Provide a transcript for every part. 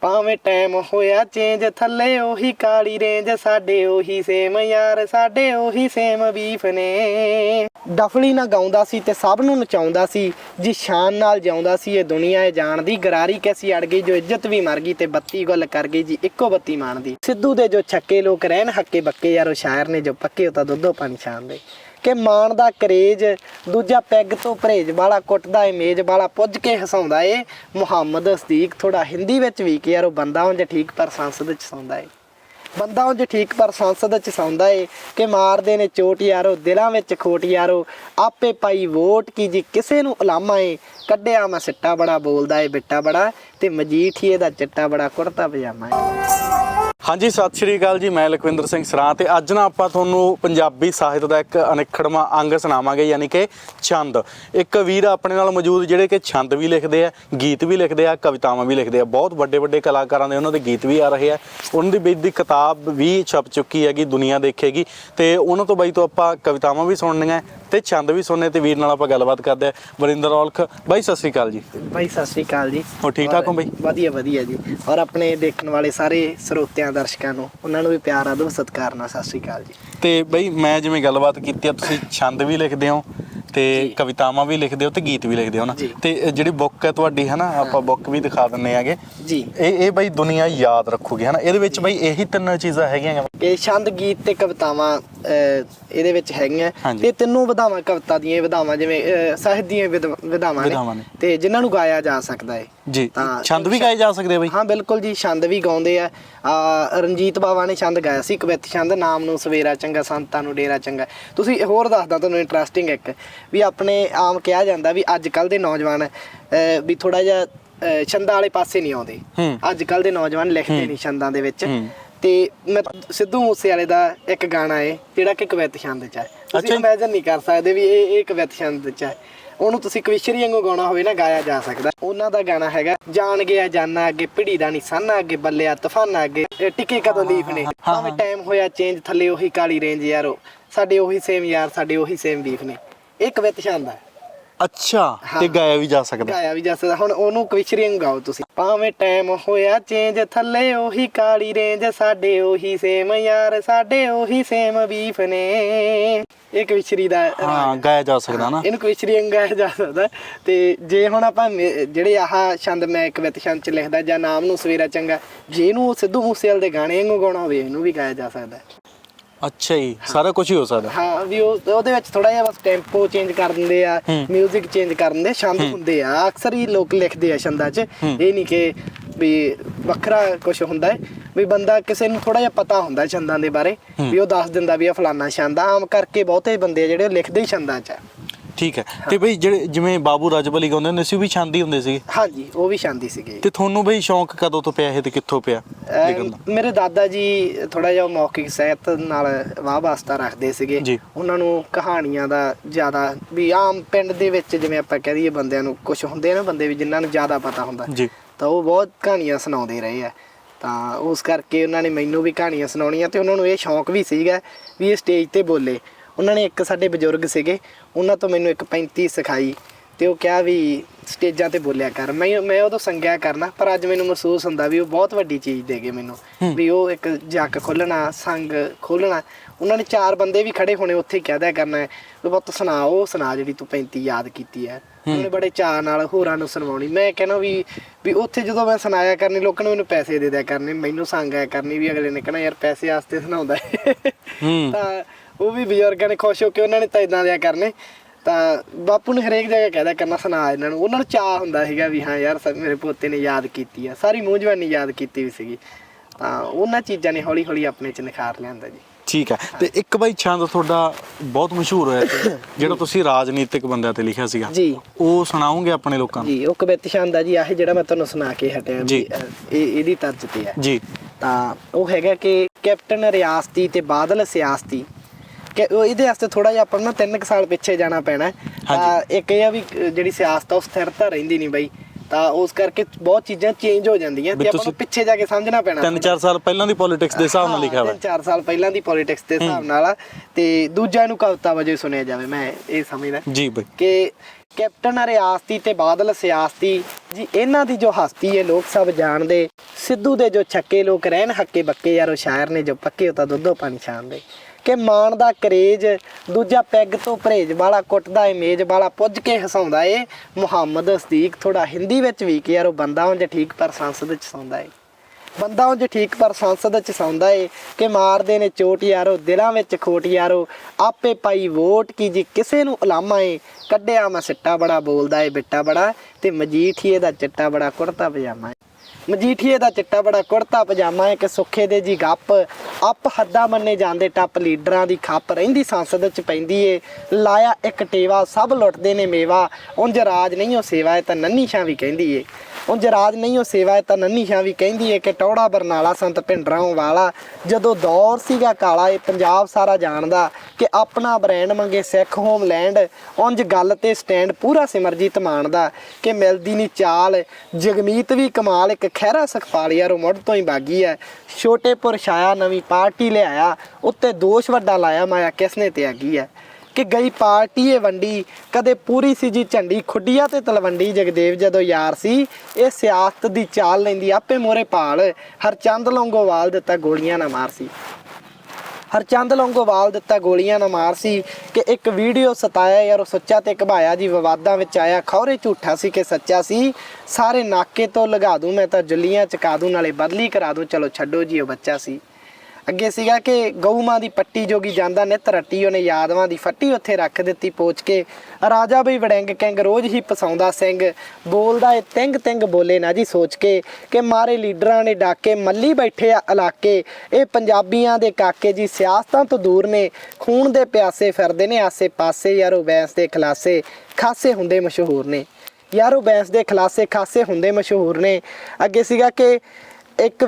ਭਾਵੇਂ ਟਾਈਮ ਹੋਇਆ ਚੇਂਜ ਥੱਲੇ ਉਹੀ ਕਾਲੀ ਰੇਂਜ ਸਾਡੇ ਉਹੀ ਸੇਮ ਯਾਰ, ਸਾਡੇ ਉਹੀ ਸੇਮ ਬੀਫ ਨੇ। ਡਫਲੀ ਨਾ ਗਾਉਂਦਾ ਸੀ ਤੇ ਸਭ ਨੂੰ ਨਚਾਉਂਦਾ ਸੀ, ਜੀ ਸ਼ਾਨ ਨਾਲ ਜਿਉਂਦਾ ਸੀ ਇਹ ਦੁਨੀਆ, ਇਹ ਜਾਣਦੀ ਗਰਾਰੀ ਕੈਸੀ ਅੜ ਗਈ, ਜੋ ਇੱਜ਼ਤ ਵੀ ਮਰ ਗਈ ਤੇ ਬੱਤੀ ਗੁੱਲ ਕਰ ਗਈ ਜੀ, ਇੱਕੋ ਬੱਤੀ ਮਾਣਦੀ। ਸਿੱਧੂ ਦੇ ਜੋ ਛੱਕੇ ਲੋਕ ਰਹਿਣ, ਹੱਕੇ ਬੱਕੇ ਯਾਰ ਸ਼ਾਇਰ ਨੇ ਜੋ ਪੱਕੇ ਉਹ ਤਾਂ ਦੁੱਧੋ ਪਾਣੀ ਛਾਣਦੇ। ਕਿ ਮਾਣ ਦਾ ਕਰੇਜ ਦੂਜਾ ਪੈਗ ਤੋਂ ਪਰਹੇਜ ਵਾਲਾ ਕੁੱਟਦਾ ਏ, ਮੇਜ ਵਾਲਾ ਪੁੱਜ ਕੇ ਹਸਾਉਂਦਾ ਏ। ਮੁਹੰਮਦ ਸਦੀਕ ਥੋੜਾ ਹਿੰਦੀ ਵਿੱਚ ਵੀ ਕਿ ਯਾਰ ਉਹ ਬੰਦਾ ਉਂਝ ਠੀਕ ਪਰ ਸੰਸਦ ਚ ਸੌਂਦਾ ਏ। ਬੰਦਾ ਉਂਝ ਠੀਕ ਪਰ ਸੰਸਦ ਚ ਸੌਂਦਾ ਏ ਕਿ ਮਾਰਦੇ ਨੇ ਚੋਟ ਯਾਰੋ, ਦਿਲਾਂ ਵਿੱਚ ਖੋਟ ਯਾਰੋ। ਆਪੇ ਪਾਈ ਵੋਟ ਕੀ ਜੀ ਕਿਸੇ ਨੂੰ ਉਲਾਮਾ ਏ। ਕੱਢਿਆ ਮੈਂ ਸਿੱਟਾ ਬੜਾ, ਬੋਲਦਾ ਏ ਬਿੱਟਾ ਬੜਾ ਤੇ ਮਜੀਠੀਏ ਦਾ ਚਿੱਟਾ ਬੜਾ ਕੁੜਤਾ ਪਜਾਮਾ ਏ। ਹਾਂਜੀ ਸਤਿ ਸ਼੍ਰੀ ਅਕਾਲ ਜੀ ਮੈਂ ਲਖਵਿੰਦਰ ਸਿੰਘ ਸਰਾਂ ਤੇ ਅੱਜ ਨਾ ਆਪਾਂ ਤੁਹਾਨੂੰ ਪੰਜਾਬੀ ਸਾਹਿਤ ਦਾ ਇੱਕ ਅਨਿਖੜਵਾਂ ਅੰਗ ਸੁਣਾਵਾਂਗੇ ਯਾਨੀ ਕਿ ਛੰਦ। ਇੱਕ ਵੀਰ ਆਪਣੇ ਨਾਲ ਮੌਜੂਦ ਜਿਹੜੇ ਕਿ ਛੰਦ ਵੀ ਲਿਖਦੇ ਆ ਗੀਤ ਵੀ ਲਿਖਦੇ ਆ ਕਵਿਤਾਵਾਂ ਵੀ ਲਿਖਦੇ ਆ। ਬਹੁਤ ਵੱਡੇ ਵੱਡੇ ਕਲਾਕਾਰਾਂ ਦੇ ਉਹਨਾਂ ਦੇ ਗੀਤ ਵੀ ਆ ਰਹੇ ਆ। ਉਹਨਾਂ ਦੀ ਵਿੱਚ ਦੀ ਕਿਤਾਬ ਵੀ ਛਪ ਚੁੱਕੀ ਹੈਗੀ ਦੁਨੀਆ ਦੇਖੇਗੀ। ਤੇ ਉਹਨਾਂ ਤੋਂ ਬਾਈ ਤੋਂ ਆਪਾਂ ਕਵਿਤਾਵਾਂ ਵੀ ਸੁਣਨੀਆਂ ਤੇ ਛੰਦ ਵੀ ਸੁਣਨੇ ਤੇ ਵੀਰ ਨਾਲ ਆਪਾਂ ਗੱਲਬਾਤ ਕਰਦੇ ਆ। ਵਰਿੰਦਰ ਔਲਖ ਬਾਈ ਸਤਿ ਸ਼੍ਰੀ ਅਕਾਲ ਜੀ। ਬਾਈ ਸਤਿ ਸ੍ਰੀ ਅਕਾਲ ਜੀ। ਹੋਰ ਠੀਕ ਠਾਕ ਹੋ ਬਾਈ? ਵਧੀਆ ਵਧੀਆ ਜੀ। ਔਰ ਆਪਣੇ ਦੇਖਣ ਵਾਲੇ ਸਾਰੇ ਸਰੋਤਿਆਂ ਦਰਸ਼ਕਾਂ ਨੂੰ। ਉਹਨਾਂ ਨੂੰ ਵੀ ਪਿਆਰ ਆਦਮ ਸਤਿਕਾਰ ਨਾਲ ਸਤਿ ਸ੍ਰੀ ਅਕਾਲ ਜੀ। ਤੇ ਬਈ ਮੈਂ ਜਿਵੇਂ ਗੱਲਬਾਤ ਕੀਤੀ ਆ, ਤੁਸੀਂ ਛੰਦ ਵੀ ਲਿਖਦੇ ਹੋ। ਤੇ ਕਵਿਤਾਵਾਂ ਵੀ ਲਿਖਦੇ ਹੋ ਤੇ ਗੀਤ ਵੀ ਲਿਖਦੇ ਹੋ ਨਾ। ਤੇ ਜਿਹੜੀ ਬੁੱਕ ਹੈ ਤੁਹਾਡੀ ਹਨਾ ਆਪਾਂ ਬੁੱਕ ਵੀ ਦਿਖਾ ਦਿੰਨੇ ਆਗੇ ਜੀ। ਇਹ ਇਹ ਬਈ ਦੁਨੀਆ ਯਾਦ ਰੱਖੂਗੀ ਹਨਾ ਇਹਦੇ ਵਿੱਚ ਬਈ ਇਹੀ ਤਿੰਨ ਚੀਜ਼ਾਂ ਹੈਗੀਆਂ। ਇਹ ਛੰਦ ਗੀਤ ਤੇ ਕਵਿਤਾਵਾਂ ਇਹਦੇ ਵਿੱਚ ਹੈਗੀਆਂ। ਤੇ ਤਿੰਨੋਂ ਵਿਧਾਵਾਂ ਕਵਿਤਾ ਦੀਆਂ ਵਿਧਾਵਾਂ ਜਿਵੇਂ ਸਾਹਿਤ ਦੀਆਂ ਵਿਧ- ਵਿਧਾਵਾਂ ਨੇ। ਤੇ ਜਿਨ੍ਹਾਂ ਨੂੰ ਗਾਇਆ ਜਾ ਸਕਦਾ ਹੈ। ਜੀ। ਤਾਂ ਛੰਦ ਵੀ ਗਾਏ ਜਾ ਸਕਦੇ ਬਈ। ਹਾਂ ਬਿਲਕੁਲ ਜੀ ਛੰਦ ਵੀ ਗਾਉਂਦੇ ਆ। ਆ ਰਣਜੀਤ ਬਾਵਾ ਨੇ ਛੰਦ ਗਾਇਆ ਸੀ ਕਵਿਤ ਛੰਦ ਨਾਮ ਨੂੰ ਸਵੇਰਾ ਚੰਗਾ ਸੰਤਾਂ ਨੂੰ ਡੇਰਾ ਚੰਗਾ। ਤੁਸੀਂ ਹੋਰ ਦੱਸਦਾ ਤੁਹਾਨੂੰ ਇੰਟਰਸਟਿੰਗ ਇੱਕ। ਵੀ ਆਪਣੇ ਆਮ ਕਿਹਾ ਜਾਂਦਾ ਵੀ ਅੱਜ ਕੱਲ ਦੇ ਨੌਜਵਾਨ ਵੀ ਥੋੜਾ ਜਿਹਾ ਛੰਦਾਂ ਵਾਲੇ ਪਾਸੇ ਨਹੀਂ ਆਉਂਦੇ। ਅੱਜ ਕੱਲ ਦੇ ਨੌਜਵਾਨ ਲਿਖਦੇ ਨਹੀਂ ਛੰਦਾਂ ਦੇ ਵਿੱਚ। ਤੇ ਮੈਂ ਸਿੱਧੂ ਮੂਸੇ ਵਾਲੇ ਦਾ ਇੱਕ ਗਾਣਾ ਏ ਜਿਹੜਾ ਕਿ ਕਵਿਤ ਛੰਦ ਚ ਹੈ। ਤੁਸੀਂ। ਇਮੇਜਿਨ ਨਹੀਂ ਕਰ ਸਕਦੇ ਵੀ ਇਹ ਇਹ ਕਵਿਤ ਛੰਦ ਚ ਹੈ। ਉਹਨੂੰ ਤੁਸੀਂ ਕਵਿਸ਼ਰੀ ਵਾਂਗੂ ਗਾਉਣਾ ਹੋਵੇ ਨਾ ਗਾਇਆ ਜਾ ਸਕਦਾ। ਉਹਨਾਂ ਦਾ ਗਾਣਾ ਹੈਗਾ ਜਾਣ ਗਿਆ ਜਾਨਾ ਅੱਗੇ ਪਿੜੀ ਦਾ ਨਿਸ਼ਾਨਾ ਅੱਗੇ ਬੱਲਿਆ ਤੂਫਾਨਾ ਅੱਗੇ। ਟਿੱਕੇ ਕਦੋਂ ਲੀਫ ਨੇ? ਭਾਵੇਂ ਟਾਈਮ ਹੋਇਆ ਚੇਂਜ ਥੱਲੇ ਉਹੀ ਕਾਲੀ ਰੇਂਜ ਯਾਰੋ ਸਾਡੇ ਉਹੀ ਸੇਮ ਯਾਰ ਸਾਡੇ ਉਹੀ ਸੇਮ ਬੀਫ ਨੇ। ਇਹ ਕਵਿਤ ਛੰਦ ਹੈ। ਅੱਛਾ। ਤੇ ਗਾਇਆ ਵੀ ਜਾ ਸਕਦਾ ਗਾਇਆ ਵੀ ਜਾ ਸਕਦਾ ਹੁਣ ਉਹਨੂੰ ਕਵਿਸ਼ਰੀ ਗਾਓ ਤੁਸੀਂ। ਭਾਵੇਂ ਟਾਈਮ ਹੋਇਆ ਚੇਂਜ ਥੱਲੇ ਉਹੀ ਕਾਲੀ ਰੇਂਜ ਸਾਡੇ ਉਹੀ ਸੇਮ ਯਾਰ ਸਾਡੇ ਉਹੀ ਸੇਮ ਬੀਫ ਨੇ। ਇਹ ਕਵਿਸ਼ਰੀ ਦਾ ਹਾਂ ਗਾਇਆ ਜਾ ਸਕਦਾ ਨਾ। ਇਹਨੂੰ ਕਵਿਸ਼ਰੀ ਗਾਇਆ ਜਾ ਸਕਦਾ ਤੇ ਜੇ ਹੁਣ ਆਪਾਂ ਜਿਹੜੇ ਆਹ ਛੰਦ ਮੈਂ ਇੱਕ ਵਿਤ ਛੰਦ ਚ ਲਿਖਦਾ ਜਾਂ ਨਾਮ ਨੂੰ ਸਵੇਰਾ ਚੰਗਾ ਜੇ ਇਹਨੂੰ ਸਿੱਧੂ ਮੂਸੇਵਾਲ ਦੇ ਗਾਣੇ ਵਾਂਗੂ ਗਾਉਣਾ ਹੋਵੇ ਇਹਨੂੰ ਵੀ ਗਾਇਆ ਜਾ ਸਕਦਾ ਅੱਛਾ ਜੀ ਸਾਰਾ ਕੁਝ ਹੀ ਹੋ ਸਕਦਾ। ਹਾਂ ਵੀ ਉਹ ਉਹਦੇ ਵਿੱਚ ਥੋੜਾ ਜਿਹਾ ਬਸ ਟੈਂਪੋ ਚੇਂਜ ਕਰ ਦਿੰਦੇ ਆ। 뮤직 ਚੇਂਜ ਕਰ ਦਿੰਦੇ ਆ, ਛੰਦ ਹੁੰਦੇ ਆ ਅਕਸਰ ਹੀ ਲੋਕ ਲਿਖਦੇ ਆ ਛੰਦਾਂ 'ਚ। ਇਹ ਨਹੀਂ ਕਿ ਵੀ ਵੱਖਰਾ ਕੁਝ ਹੁੰਦਾ ਹੈ। ਵੀ ਬੰਦਾ ਕਿਸੇ ਨੂੰ ਥੋੜਾ ਜਿਹਾ ਪਤਾ ਹੁੰਦਾ ਛੰਦਾਂ ਦੇ ਬਾਰੇ ਵੀ ਉਹ ਦੱਸ ਦਿੰਦਾ ਵੀ ਇਹ ਫਲਾਨਾ ਛੰਦ ਆ। ਆਮ ਕਰਕੇ ਬਹੁਤੇ ਬੰਦੇ ਆ ਜਿਹੜੇ ਉਹ ਲਿਖਦੇ ਹੀ ਛੰਦਾਂ 'ਚ ਆ। ਠੀਕ ਹੈ। ਤੇ ਬਈ ਜਿਹੜੇ ਜਿਵੇਂ ਬਾਬੂ ਰਾਜਬਲੀ ਗਾਉਂਦੇ ਹੁੰਦੇ ਸੀ ਉਹ ਵੀ ਛੰਦ ਹੁੰਦੇ ਸੀਗੇ? ਹਾਂਜੀ ਉਹ ਵੀ ਛੰਦੀ ਸੀਗੇ। ਤੇ ਤੁਹਾਨੂੰ ਬਈ ਸ਼ੌਂਕ ਕਦੋਂ ਤੋਂ ਪਿਆ ਇਹ ਤੇ ਕਿੱਥੋਂ ਪਿਆ? ਲਿਖਣ ਦਾ ਅਮ ਮੇਰੇ ਦਾਦਾ ਜੀ ਥੋੜਾ ਜਿਹਾ ਮੌਖਿਕ ਸਾਹਿਤ ਨਾਲ ਵਾਹ ਵਾਸਤਾ ਰੱਖਦੇ ਸੀਗੇ। ਉਹਨਾਂ ਨੂੰ ਕਹਾਣੀਆਂ ਦਾ ਜ਼ਿਆਦਾ ਵੀ ਆਮ ਪਿੰਡ ਦੇ ਵਿੱਚ ਜਿਵੇਂ ਆਪਾਂ ਕਹਿ ਦਈਏ ਬੰਦਿਆਂ ਨੂੰ ਕੁਝ ਹੁੰਦੇ ਨਾ ਬੰਦੇ ਵੀ ਜਿਨ੍ਹਾਂ ਨੂੰ ਜ਼ਿਆਦਾ ਪਤਾ ਹੁੰਦਾ। ਜੀ। ਤਾਂ ਉਹ ਬਹੁਤ ਕਹਾਣੀਆਂ ਸੁਣਾਉਂਦੇ ਰਹੇ ਆ। ਤਾਂ ਉਸ ਕਰਕੇ ਉਹਨਾਂ ਨੇ ਮੈਨੂੰ ਵੀ ਕਹਾਣੀਆਂ ਸੁਣਾਉਣੀਆਂ ਤੇ ਉਹਨਾਂ ਨੂੰ ਇਹ ਸ਼ੌਂਕ ਵੀ ਸੀਗਾ ਵੀ ਇਹ ਸਟੇਜ ਤੇ ਬੋਲੇ। ਉਹਨਾਂ ਨੇ ਇੱਕ ਸਾਡੇ ਬਜ਼ੁਰਗ ਸੀਗੇ ਉਹਨਾਂ ਤੋਂ ਮੈਨੂੰ ਇੱਕ 35 ਸਿਖਾਈ ਤੇ ਉਹ ਕਿਹਾ ਵੀ ਸਟੇਜਾਂ ਤੇ ਬੋਲਿਆ ਕਰ। ਮੈਂ ਮੈਂ ਉਦੋਂ ਸੰਗਿਆ ਕਰਨਾ ਪਰ ਅੱਜ ਮੈਨੂੰ ਮਹਿਸੂਸ ਹੁੰਦਾ ਵੀ ਉਹ ਬਹੁਤ ਵੱਡੀ ਚੀਜ਼ ਦੇ ਗਏ ਮੈਨੂੰ। ਵੀ ਉਹ ਇੱਕ ਜੱਕ ਖੋਲਣਾ ਸੰਗ ਖੋਲਣਾ ਉਹਨਾਂ ਨੇ ਚਾਰ ਬੰਦੇ ਵੀ ਖੜੇ ਹੋਣੇ ਉੱਥੇ ਕਹਿ ਦਿਆ ਕਰਨਾ ਹੈ ਵੀ ਪੁੱਤ ਸੁਣਾ ਉਹ ਸੁਣਾ ਜਿਹੜੀ ਤੂੰ 35 ਯਾਦ ਕੀਤੀ ਹੈ। ਉਹਨੇ ਬੜੇ ਚਾਅ ਨਾਲ ਹੋਰਾਂ ਨੂੰ ਸੁਣਾਉਣੀ ਮੈਂ ਕਹਿੰਦਾ ਵੀ ਵੀ ਉੱਥੇ ਜਦੋਂ ਮੈਂ ਸੁਣਾਇਆ ਕਰਨੀ ਲੋਕਾਂ ਨੇ ਮੈਨੂੰ ਪੈਸੇ ਦੇ ਦਿਆ ਕਰਨੇ ਮੈਨੂੰ ਸੰਗ ਆਇਆ ਕਰਨੀ ਵੀ ਅਗਲੇ ਨੇ ਕਹਿਣਾ ਯਾਰ ਪੈਸੇ ਵਾਸਤੇ ਸੁਣਾਉਂਦਾ ਤਾਂ ਉਹ ਵੀ ਬਜ਼ੁਰਗਾਂ ਨੇ ਖੁਸ਼ ਹੋ ਕੇ ਉਹਨਾਂ ਨੇ ਤਾਂ ਇਦਾਂ ਦਿਆ ਕਰਨੇ। ਤਾਂ ਬਾਪੂ ਨੇ ਹਰੇਕ ਜਗ੍ਹਾ ਕਹਿਦਾ ਕਰਨਾ ਸੁਣਾ ਇਹਨਾਂ ਨੂੰ। ਉਹਨਾਂ ਨੂੰ ਚਾਹ ਹੁੰਦਾ ਸੀਗਾ ਵੀ ਹਾਂ ਯਾਰ ਸ- ਮੇਰੇ ਪੋਤੇ ਨੇ ਯਾਦ ਕੀਤੀ ਆ। ਸਾਰੀ ਮੂੰਹ ਜਵਾਨੀ ਯਾਦ ਕੀਤੀ ਵੀ ਸੀਗੀ। ਤਾਂ ਉਹਨਾਂ ਚੀਜ਼ਾਂ ਨੇ ਹੌਲੀ ਹੌਲੀ ਆਪਣੇ ਚ ਨਿਖਾਰ ਲਿਆਂਦਾ ਜੀ। ਠੀਕ ਹੈ ਤੇ ਇੱਕ ਬਾਈ ਛੰਦ ਤੁਹਾਡਾ ਬਹੁਤ ਮਸ਼ਹੂਰ ਹੋਇਆ ਸੀ ਜਿਹੜਾ ਤੁਸੀਂ ਰਾਜਨੀਤਿਕ ਬੰਦਿਆਂ ਤੇ ਲਿਖਿਆ ਸੀਗਾ। ਜੀ। ਉਹ ਸੁਣਾਓਗੇ ਆਪਣੇ ਲੋਕਾਂ ਨੂੰ? ਜੀ ਉਹ ਕਵਿਤ ਛੰਦ ਆ ਜੀ ਆਹ ਜਿਹੜਾ ਮੈਂ ਤੁਹਾਨੂੰ ਸੁਣਾ ਕੇ ਹਟਿਆ ਜੀ। ਇਹ ਇਹਦੀ ਤਰਜ਼ ਤੇ ਹੈ ਜੀ। ਤਾਂ ਉਹ ਹੈਗਾ ਕਿ ਕੈਪਟਨ ਰਿਆਸਤੀ ਤੇ ਬਾਦਲ ਸਿਆਸਤੀ। ਕਿ ਉਹ ਇਹਦੇ ਵਾਸਤੇ ਥੋੜਾ ਜਿਹਾ ਆਪਾਂ ਨੂੰ ਨਾ ਤਿੰਨ ਕੁ ਸਾਲ ਪਿੱਛੇ ਜਾਣਾ ਪੈਣਾ ਹੈ। ਤਾਂ ਇੱਕ ਇਹ ਆ ਵੀ ਜਿਹੜੀ ਸਿਆਸਤ ਆ ਉਹ ਸਥਿਰਤਾ ਰਹਿੰਦੀ ਨਹੀਂ ਬਈ। ਤਾਂ ਉਸ ਕਰਕੇ ਬਹੁਤ ਚੀਜ਼ਾਂ ਚੇਂਜ ਹੋ ਜਾਂਦੀਆਂ ਤੇ ਆਪਾਂ ਨੂੰ ਪਿੱਛੇ ਜਾ ਕੇ ਸਮਝਣਾ ਪੈਣਾ ਤਿੰਨ ਚਾਰ ਸਾਲ ਪਹਿਲਾਂ ਦੀ ਪੋਲਿਟਿਕਸ ਦੇ ਹਿਸਾਬ ਨਾਲ ਲਿਖਿਆ ਹੋਇਆ। ਤਿੰਨ ਚਾਰ ਸਾਲ ਪਹਿਲਾਂ ਦੀ ਪੋਲਿਟਿਕਸ ਦੇ ਹਿਸਾਬ ਨਾਲ ਆ। ਤੇ ਦੂਜਾ ਨੂੰ ਕਵਿਤਾ ਵਜੋਂ ਸੁਣਿਆ ਜਾਵੇ ਮੈਂ ਇਹ ਸਮਝਦਾ। ਜੀ ਬਾਈ। ਕਿ ਕੈਪਟਨ ਰਿਆਸਤੀ ਤੇ ਬਾਦਲ ਸਿਆਸਤੀ ਜੀ ਇਹਨਾਂ ਦੀ ਜੋ ਹਸਤੀ ਹੈ ਲੋਕ ਸਭ ਜਾਣਦੇ। ਸਿੱਧੂ ਦੇ ਜੋ ਛੱਕੇ ਲੋਕ ਰਹਿਣ ਹੱਕੇ ਬੱਕੇ ਯਾਰੋ ਸ਼ਾਇਰ ਨੇ ਜੋ ਪੱਕੇ ਉਹ ਤਾਂ ਦੁੱਧੋ ਪਾਣੀ ਛਾਣਦੇ ਕਿ ਮਾਣ ਦਾ ਕਰੇਜ ਦੂਜਾ ਪੈਗ ਤੋਂ ਪਰਹੇਜ ਵਾਲਾ ਕੁੱਟਦਾ ਏ ਮੇਜ ਵਾਲਾ ਪੁੱਜ ਕੇ ਹਸਾਉਂਦਾ ਏ। ਮੁਹੰਮਦ ਸਦੀਕ ਥੋੜਾ ਹਿੰਦੀ ਵਿੱਚ ਵੀ ਕਿ ਯਾਰੋ ਬੰਦਾ ਉਂਝ ਠੀਕ ਪਰ ਸੰਸਦ ਚ ਸੌਂਦਾ ਏ। ਬੰਦਾ ਉਂਝ ਠੀਕ ਪਰ ਸੰਸਦ ਚ ਸੌਂਦਾ ਏ ਕਿ ਮਾਰਦੇ ਨੇ ਚੋਟ ਯਾਰੋ ਦਿਲਾਂ ਵਿੱਚ ਖੋਟ ਯਾਰੋ ਆਪੇ ਪਾਈ ਵੋਟ ਕੀ ਜੀ ਕਿਸੇ ਨੂੰ ਉਲਾਮਾ ਏ। ਕੱਢਿਆ ਮੈਂ ਸਿੱਟਾ ਬੜਾ, ਬੋਲਦਾ ਏ ਬਿੱਟਾ ਬੜਾ ਤੇ ਮਜੀਠੀਏ ਦਾ ਚਿੱਟਾ ਬੜਾ ਕੁੜਤਾ ਪਜਾਮਾ ਏ। ਮਜੀਠੀਏ ਦਾ ਚਿੱਟਾ ਬੜਾ ਕੁੜਤਾ, ਪਜਾਮਾ ਹੈ ਕਿ ਸੁੱਖੇ ਦੇ ਜੀ ਗੱਪ। ਅੱਪ ਹੱਦਾਂ ਮੰਨੇ ਜਾਂਦੇ ਟੱਪ ਲੀਡਰਾਂ ਦੀ ਖੱਪ। ਰਹਿੰਦੀ ਸੰਸਦ ਚ ਪੈਂਦੀ ਏ। ਲਾਇਆ ਇੱਕ ਟੇਵਾ, ਸਭ ਲੁੱਟਦੇ ਨੇ ਮੇਵਾ। ਉਂਝ ਰਾਜ ਨਹੀਂ ਉਹ ਸੇਵਾ ਹੈ ਤਾਂ ਨੰਨੀ ਛਾਂ ਵੀ ਕਹਿੰਦੀ ਏ। ਉਂਝ ਰਾਜ ਨਹੀਂ, ਉਹ ਸੇਵਾ ਹੈ ਤਾਂ ਨੰਨੀ ਛਾਂ ਵੀ ਕਹਿੰਦੀ ਹੈ ਕਿ ਟੌੜਾ ਬਰਨਾਲਾ ਸੰਤ ਭਿੰਡਰਾਂ ਵਾਲਾ। ਜਦੋਂ ਦੌਰ ਸੀਗਾ ਕਾਲਾ, ਇਹ ਪੰਜਾਬ ਸਾਰਾ ਜਾਣਦਾ ਕਿ ਆਪਣਾ ਬ੍ਰਾਂਡ ਮੰਗੇ ਸਿੱਖ ਹੋਮਲੈਂਡ। ਉਂਝ ਗੱਲ ਤੇ ਸਟੈਂਡ ਪੂਰਾ ਸਿਮਰਜੀਤ ਮਾਨਦਾ ਕਿ ਮਿਲਦੀ ਨਹੀਂ ਚਾਲ। ਜਗਮੀਤ ਵੀ ਕਮਾਲ, ਇੱਕ ਖਹਿਰਾ ਸਖਪਾਲ ਰੋ ਮੁੜ ਤੋਂ ਹੀ ਬਾਗੀ ਹੈ ਛੋਟੇਪੁਰ ਛਾਇਆ ਨਵੀਂ ਪਾਰਟੀ ਲਿਆਇਆ, ਉੱਤੇ ਦੋਸ਼ ਵੱਡਾ ਲਾਇਆ ਮਾਇਆ ਕਿਸਨੇ ਤਿਆਗੀ ਹੈ ਕਿ ਗਈ ਪਾਰਟੀ ਇਹ ਵੰਡੀ, ਕਦੇ ਪੂਰੀ ਸੀ ਜੀ ਝੰਡੀ ਖੁੱਡੀਆਂ ਤੇ ਤਲਵੰਡੀ, ਜਗਦੇਵ ਜਦੋਂ ਯਾਰ ਸੀ, ਇਹ ਸਿਆਸਤ ਦੀ ਚਾਲ ਲੈਂਦੀ ਆਪੇ ਮੋਰੇ ਪਾਲ ਹਰਚੰਦ ਲੌਂਗੋਵਾਲ ਦਿੱਤਾ ਗੋਲੀਆਂ ਨਾ ਮਾਰ ਸੀ। ਹਰਚੰਦ ਲੌਂਗੋਵਾਲ ਦਿੱਤਾ ਗੋਲੀਆਂ ਨਾ ਮਾਰ ਸੀ ਕਿ ਇੱਕ ਵੀਡੀਓ ਸਤਾਇਆ ਯਾਰ, ਉਹ ਸੱਚਾ ਤੇ ਘਬਾਇਆ ਜੀ, ਵਿਵਾਦਾਂ ਵਿੱਚ ਆਇਆ, ਖੌਰੇ ਝੂਠਾ ਸੀ ਕਿ ਸੱਚਾ ਸੀ, ਸਾਰੇ ਨਾਕੇ ਤੋਂ ਲਗਾ ਦੂੰ ਮੈਂ ਤਾਂ ਜੁੱਲੀਆਂ ਚਕਾ ਦੂੰ, ਨਾਲੇ ਬਦਲੀ ਕਰਾ ਦੂੰ, ਚਲੋ ਛੱਡੋ ਜੀ, ਉਹ ਬੱਚਾ ਸੀ। ਅੱਗੇ ਸੀਗਾ ਕਿ ਗਊ ਮਾਂ ਦੀ ਪੱਟੀ ਜੋਗੀ ਜਾਂਦਾ ਨਿੱਤ ਰੱਟੀ ਉਹਨੇ ਯਾਦਵਾਂ ਦੀ ਫੱਟੀ ਉੱਥੇ ਰੱਖ ਦਿੱਤੀ ਪੋਚ ਕੇ। ਰਾਜਾ ਬਈ ਵੜੈਂਗ ਕੈਂਗ ਰੋਜ਼ ਹੀ ਪਸਾਉਂਦਾ ਸਿੰਘ। ਬੋਲਦਾ ਏ ਤਿੰਗ ਤਿੰਗ ਬੋਲੇ ਨਾ ਜੀ ਸੋਚ ਕੇ ਕਿ ਮਾਰੇ ਲੀਡਰਾਂ ਨੇ ਡਾਕੇ ਮੱਲੀ ਬੈਠੇ ਆ ਇਲਾਕੇ। ਇਹ ਪੰਜਾਬੀਆਂ ਦੇ ਕਾਕੇ ਜੀ ਸਿਆਸਤਾਂ ਤੋਂ ਦੂਰ ਨੇ। ਖੂਨ ਦੇ ਪਿਆਸੇ ਫਿਰਦੇ ਨੇ ਆਸੇ ਪਾਸੇ ਯਾਰੋ ਬੈਂਸ ਦੇ ਖਲਾਸੇ ਖਾਸੇ ਹੁੰਦੇ ਮਸ਼ਹੂਰ ਨੇ। ਯਾਰੋ ਬੈਂਸ ਦੇ ਖਲਾਸੇ ਖਾਸੇ ਹੁੰਦੇ ਮਸ਼ਹੂਰ ਨੇ। ਅੱਗੇ ਸੀਗਾ ਕਿ ਇੱਕ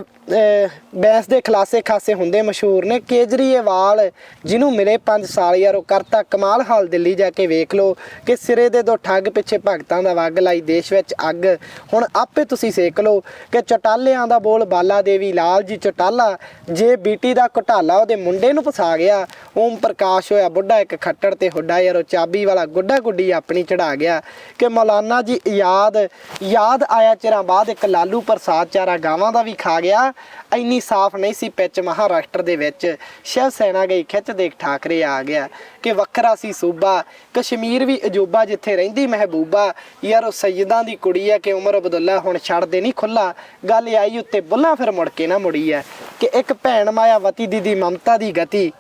ਬੈਂਸ ਦੇ ਖਲਾਸੇ ਖਾਸੇ ਹੁੰਦੇ ਮਸ਼ਹੂਰ ਨੇ। ਕੇਜਰੀਵਾਲ ਜਿਹਨੂੰ ਮਿਲੇ 5 ਸਾਲ ਯਾਰੋ ਕਰਤਾ ਕਮਾਲ, ਹਾਲ ਦਿੱਲੀ ਜਾ ਕੇ ਵੇਖ ਲਓ ਕਿ ਸਿਰੇ ਦੇ ਦੋ ਠੱਗ ਪਿੱਛੇ ਭਗਤਾਂ ਦਾ ਵਗ ਲਾਈ ਦੇਸ਼ ਵਿੱਚ ਅੱਗ। ਹੁਣ ਆਪੇ ਤੁਸੀਂ ਸੇਕ ਲਓ ਕਿ ਚਟਾਲਿਆਂ ਦਾ ਬੋਲ ਬਾਲਾ ਦੇਵੀ ਲਾਲ ਜੀ ਚਟਾਲਾ। ਜੇ ਬੀਟੀ ਦਾ ਘੁਟਾਲਾ ਉਹਦੇ ਮੁੰਡੇ ਨੂੰ ਫਸਾ ਗਿਆ, ਓਮ ਪ੍ਰਕਾਸ਼ ਹੋਇਆ ਬੁੱਢਾ ਇੱਕ ਖੱਟੜ ਤੇ ਹੁੱਡਾ ਯਾਰੋ ਚਾਬੀ ਵਾਲਾ ਗੁੱਡਾ ਗੁੱਡੀ ਆਪਣੀ ਚੜਾ ਗਿਆ। ਕਿ ਮੌਲਾਨਾ ਜੀ ਯਾਦ ਯਾਦ ਆਇਆ ਚਿਰਾਂ ਬਾਅਦ ਇੱਕ ਲਾਲੂ ਪ੍ਰਸਾਦ ਚਾਰਾ ਗਾਵਾਂ ਦਾ ਵੀ ਖਾ ਗਿਆ। ਇੰਨੀ ਸਾਫ਼ ਨਹੀਂ ਸੀ ਪਿੱਚ ਮਹਾਰਾਸ਼ਟਰ ਦੇ ਵਿੱਚ। ਸ਼ਿਵ ਸੈਨਾ ਗਈ, ਖਿੱਚ ਦੇਖ ਠਾਕਰੇ ਆ ਗਿਆ ਕਿ ਵੱਖਰਾ ਸੀ ਸੂਬਾ। ਕਸ਼ਮੀਰ ਵੀ ਅਜੂਬਾ ਜਿੱਥੇ ਰਹਿੰਦੀ ਮਹਿਬੂਬਾ। ਯਾਰ ਉਹ ਸੈਯਦਾਂ ਦੀ ਕੁੜੀ ਹੈ ਕਿ ਉਮਰ ਅਬਦੁੱਲਾ ਹੁਣ ਛੱਡਦੇ ਨਹੀਂ ਖੁੱਲਾ ਗੱਲ ਆਈ ਉੱਤੇ ਬੁੱਲਾ ਫਿਰ ਮੁੜ ਕੇ ਨਾ ਮੁੜੀ ਹੈ ਕਿ ਇੱਕ ਭੈਣ ਮਾਇਆਵਤੀ ਦੀ ਦੀ ਮਮਤਾ ਦੀ ਗਤੀ।